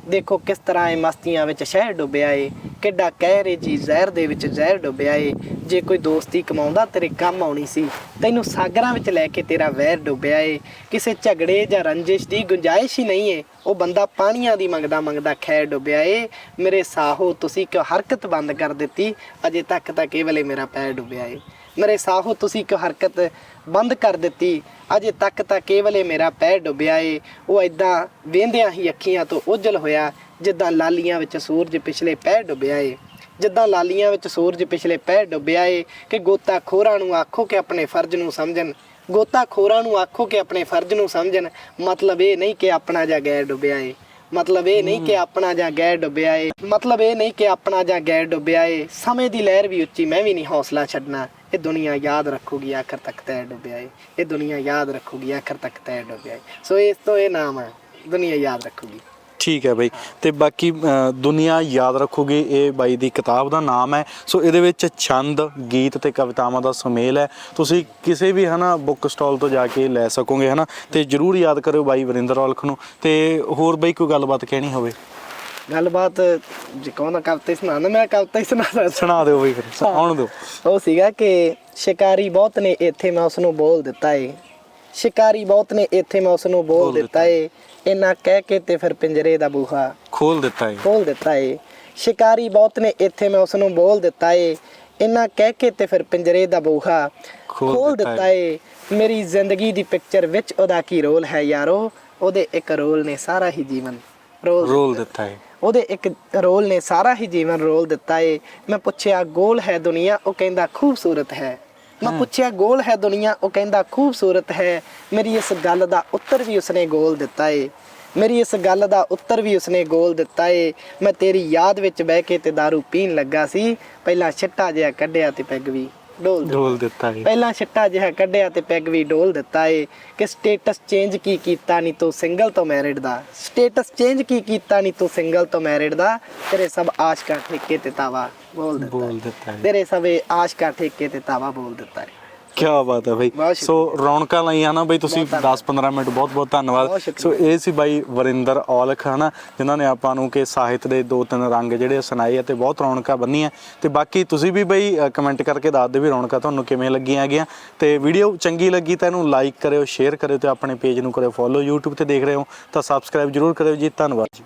ਦੇਖੋ ਕਿਸ ਤਰ੍ਹਾਂ ਇਹ ਮਸਤੀਆਂ ਵਿੱਚ ਸ਼ਹਿਰ ਡੁੱਬਿਆ ਏ ਕਿੱਡਾ ਕਹਿਰੇ ਜੀ, ਜ਼ਹਿਰ ਦੇ ਵਿੱਚ ਜ਼ਹਿਰ ਡੁੱਬਿਆ ਏ। ਜੇ ਕੋਈ ਦੋਸਤੀ ਕਮਾਉਂਦਾ, ਤੇਰੇ ਕੰਮ ਆਉਣੀ ਸੀ। ਤੈਨੂੰ ਸਾਗਰਾਂ ਵਿੱਚ ਲੈ ਕੇ ਤੇਰਾ ਵਹਿਰ ਡੁੱਬਿਆ ਏ। ਕਿਸੇ ਝਗੜੇ ਜਾਂ ਰੰਜਿਸ਼ ਦੀ ਗੁੰਜਾਇਸ਼ ਹੀ ਨਹੀਂ ਏ। ਉਹ ਬੰਦਾ ਪਾਣੀਆਂ ਦੀ ਮੰਗਦਾ ਮੰਗਦਾ ਖੈਰ ਡੁੱਬਿਆ ਏ। ਮੇਰੇ ਸਾਹੋ, ਤੁਸੀਂ ਕਿਉਂ ਹਰਕਤ ਬੰਦ ਕਰ ਦਿੱਤੀ? ਅਜੇ ਤੱਕ ਤਾਂ ਕੇਵਲੇ ਮੇਰਾ ਪੈਰ ਡੁੱਬਿਆ ਏ। ਮੇਰੇ ਸਾਹੋ, ਤੁਸੀਂ ਕਿਉਂ ਹਰਕਤ ਬੰਦ ਕਰ ਦਿੱਤੀ? ਅਜੇ ਤੱਕ ਤਾਂ ਕੇਵਲੇ ਮੇਰਾ ਪੈਰ ਡੁੱਬਿਆ ਏ। ਉਹ ਐਦਾਂ ਵੇਂਦਿਆਂ ਹੀ ਅੱਖੀਆਂ ਤੋਂ ਉਜਲ ਹੋਇਆ। ਜਿੱਦਾਂ ਲਾਲੀਆਂ ਵਿੱਚ ਸੂਰਜ ਪਿਛਲੇ ਪੈ ਡੁੱਬਿਆ ਏ, ਜਿੱਦਾਂ ਲਾਲੀਆਂ ਵਿੱਚ ਸੂਰਜ ਪਿਛਲੇ ਪੈਰ ਡੁੱਬਿਆ ਏ, ਕਿ ਗੋਤਾ ਖੋਰਾਂ ਨੂੰ ਆਖੋ ਕਿ ਆਪਣੇ ਫਰਜ਼ ਨੂੰ ਸਮਝਣ। ਗੋਤਾਖੋਰਾਂ ਨੂੰ ਆਖੋ ਕਿ ਆਪਣੇ ਫਰਜ਼ ਨੂੰ ਸਮਝਣ, ਮਤਲਬ ਇਹ ਨਹੀਂ ਕਿ ਆਪਣਾ ਜਾਂ ਗੈਰ ਡੁੱਬਿਆ ਏ। ਮਤਲਬ ਇਹ ਨਹੀਂ ਕਿ ਆਪਣਾ ਜਾਂ ਗੈਰ ਡੁੱਬਿਆ ਏ। ਮਤਲਬ ਇਹ ਨਹੀਂ ਕਿ ਆਪਣਾ ਜਾਂ ਗੈਰ ਡੁੱਬਿਆ ਏ। ਸਮੇਂ ਦੀ ਲਹਿਰ ਵੀ ਉੱਚੀ, ਮੈਂ ਵੀ ਨਹੀਂ ਹੌਸਲਾ ਛੱਡਣਾ। ਇਹ ਦੁਨੀਆ ਯਾਦ ਰੱਖੂਗੀ, ਆਖਰ ਤੱਕ ਤੈ ਡੁੱਬਿਆ ਏ। ਇਹ ਦੁਨੀਆ ਯਾਦ ਰੱਖੂਗੀ, ਆਖਰ ਤੱਕ ਤੈ ਡੁੱਬਿਆ ਏ। ਸੋ ਇਸ ਤੋਂ ਇਹ ਨਾਮ ਹੈ ਦੁਨੀਆ ਯਾਦ ਰੱਖੂਗੀ। ਠੀਕ ਹੈ ਬਈ। ਤੇ ਬਾਕੀ ਅ, ਦੁਨੀਆ ਯਾਦ ਰੱਖੂਗੀ ਇਹ ਬਾਈ ਦੀ ਕਿਤਾਬ ਦਾ ਨਾਮ ਹੈ। ਸੋ ਇਹਦੇ ਵਿੱਚ ਛੰਦ ਗੀਤ ਤੇ ਕਵਿਤਾਵਾਂ ਦਾ ਸੁਮੇਲ ਹੈ। ਤੁਸੀਂ ਕਿਸੇ ਵੀ ਹਨਾ ਬੁੱਕ ਸਟਾਲ ਤੋਂ ਜਾ ਕੇ ਲੈ ਸਕੋਗੇ ਹਨਾ। ਤੇ ਜਰੂਰ ਯਾਦ ਕਰਿਓ ਬਾਈ ਵਰਿੰਦਰ ਔਲਖ ਨੂੰ। ਤੇ ਹੋਰ ਬਈ ਕੋਈ ਗੱਲਬਾਤ ਕਹਿਣੀ ਹੋਵੇ? ਗੱਲਬਾਤ ਜੇ ਕੌਣ ਕਵਿਤਾ ਹੀ ਮੈਂ ਕਵਿਤਾ ਹੀ ਸੁਣਾਦਾ ਸੁਣਾ ਦਿਓ ਬਈ ਫਿਰ ਸੁਣਾਉਣ ਦਿਓ। ਉਹ ਸੀਗਾ ਕਿ ਸ਼ਿਕਾਰੀ ਬਹੁਤ ਨੇ ਇੱਥੇ ਮੈਂ ਉਸ ਨੂੰ ਬੋਲ ਦਿੱਤਾ ਏ। ਸ਼ਿਕਾਰੀ ਬਹੁਤ ਨੇ ਇੱਥੇ ਮੈਂ ਉਸ ਨੂੰ ਬੋਲ ਦਿੱਤਾ। ਏ। ਇਹਨਾਂ ਕਹਿ ਕੇ ਤੇ ਫਿਰ ਪਿੰਜਰੇ ਦਾ ਬੂਹਾ ਖੋਲ ਦਿੱਤਾ ਹੈ ਖੋਲ ਦਿੱਤਾ ਏ। ਸ਼ਿਕਾਰੀ ਬਹੁਤ ਨੇ ਇੱਥੇ ਮੈਂ ਉਸ ਨੂੰ ਬੋਲ ਦਿੱਤਾ ਏ। ਇਹਨਾਂ ਕਹਿ ਕੇ ਤੇ ਫਿਰ ਪਿੰਜਰੇ ਦਾ ਬੂਹਾ ਖੋਲ ਦਿੱਤਾ ਏ। ਮੇਰੀ ਜ਼ਿੰਦਗੀ ਦੀ ਪਿਕਚਰ ਵਿੱਚ ਉਹਦਾ ਕੀ ਰੋਲ ਹੈ ਯਾਰੋ? ਉਹਦੇ ਇੱਕ ਰੋਲ ਨੇ ਸਾਰਾ ਹੀ ਜੀਵਨ ਰੋਲ ਰੋਲ ਦਿੱਤਾ ਹੈ ਉਹਦੇ ਇੱਕ ਰੋਲ ਨੇ ਸਾਰਾ ਹੀ ਜੀਵਨ ਰੋਲ ਦਿੱਤਾ ਏ। ਮੈਂ ਪੁੱਛਿਆ ਗੋਲ ਹੈ ਦੁਨੀਆ? ਉਹ ਕਹਿੰਦਾ ਖੂਬਸੂਰਤ ਹੈ। ਮੈਂ ਪੁੱਛਿਆ ਗੋਲ ਹੈ ਦੁਨੀਆ? ਉਹ ਕਹਿੰਦਾ ਖੂਬਸੂਰਤ ਹੈ। ਮੇਰੀ ਇਸ ਗੱਲ ਦਾ ਉੱਤਰ ਵੀ ਉਸਨੇ ਗੋਲ ਦਿੱਤਾ ਏ। ਮੇਰੀ ਇਸ ਗੱਲ ਦਾ ਉੱਤਰ ਵੀ ਉਸਨੇ ਗੋਲ ਦਿੱਤਾ ਏ। ਮੈਂ ਤੇਰੀ ਯਾਦ ਵਿੱਚ ਬਹਿ ਕੇ ਤੇ दारू ਪੀਣ ਲੱਗਾ ਸੀ। ਪਹਿਲਾਂ ਛਿੱਟਾ ਜਿਹਾ ਕੱਢਿਆ ਤੇ ਪੈਗ ਵੀ ਡੋਲ ਦਿੱਤਾ। ਰੋਲ ਦਿੱਤਾ ਹੈ ਪਹਿਲਾਂ ਛਿੱਟਾ ਜਿਹਾ ਕੱਢਿਆ ਤੇ ਪੈਗ ਵੀ ਡੋਲ ਦਿੱਤਾ ਏ। ਕਿ ਸਟੇਟਸ ਚੇਂਜ ਕੀ ਕੀਤਾ ਨਹੀਂ ਤੂੰ ਸਿੰਗਲ ਤੋਂ ਮੈਰਿਡ ਦਾ? ਸਟੇਟਸ ਚੇਂਜ ਕੀ ਕੀਤਾ ਨਹੀਂ ਤੂੰ ਸਿੰਗਲ ਤੋਂ ਮੈਰਿਡ ਦਾ? ਤੇਰੇ ਸਭ ਆਸ਼ਕਾਂ ਠੇਕੇ ਤੇ ਤਾਵਾ ਬੋਲ ਦਿੱਤਾ। ਬੋਲ ਏ। ਦਿੱਤਾ ਤੇਰੇ ਸਭੇ ਆਸ਼ਕਾਂ ਠੇਕੇ ਤੇ ਤਾਵਾ ਬੋਲ ਦਿੱਤਾ ਏ ਕੀ ਬਾਤ ਹੈ ਬਈ। ਸੋ ਰੌਣਕਾਂ ਲਾਈਆਂ ਨਾ ਬਈ ਤੁਸੀਂ ਬਹੁਤ 10-15 ਮਿੰਟ ਬਹੁਤ ਬਹੁਤ ਧੰਨਵਾਦ। ਸੋ ਇਹ ਸੀ ਬਾਈ ਵਰਿੰਦਰ ਔਲਖ ਹਨਾ ਜਿਨ੍ਹਾਂ ਨੇ ਆਪਾਂ ਨੂੰ ਕਿ ਸਾਹਿਤ ਦੇ ਦੋ ਤਿੰਨ ਰੰਗ ਜਿਹੜੇ ਸੁਣਾਏ ਆ ਤੇ ਬਹੁਤ ਰੌਣਕਾਂ ਬੰਨੀਆਂ। ਤੇ ਬਾਕੀ ਤੁਸੀਂ ਵੀ ਬਈ ਕਮੈਂਟ ਕਰਕੇ ਦੱਸ ਦਿਓ ਵੀ ਰੌਣਕਾਂ ਤੁਹਾਨੂੰ ਕਿਵੇਂ ਲੱਗੀਆਂ ਹੈਗੀਆਂ। ਤੇ ਵੀਡੀਓ ਚੰਗੀ ਲੱਗੀ ਤਾਂ ਇਹਨੂੰ ਲਾਈਕ ਕਰਿਓ ਸ਼ੇਅਰ ਕਰਿਓ ਤੇ ਆਪਣੇ ਪੇਜ ਨੂੰ ਕਰਿਓ ਫੋਲੋ YouTube ਤੇ ਦੇਖ ਰਹੇ ਹੋ ਤਾਂ ਸਬਸਕ੍ਰਾਈਬ ਜਰੂਰ ਕਰਿਓ ਜੀ। ਧੰਨਵਾਦ ਜੀ।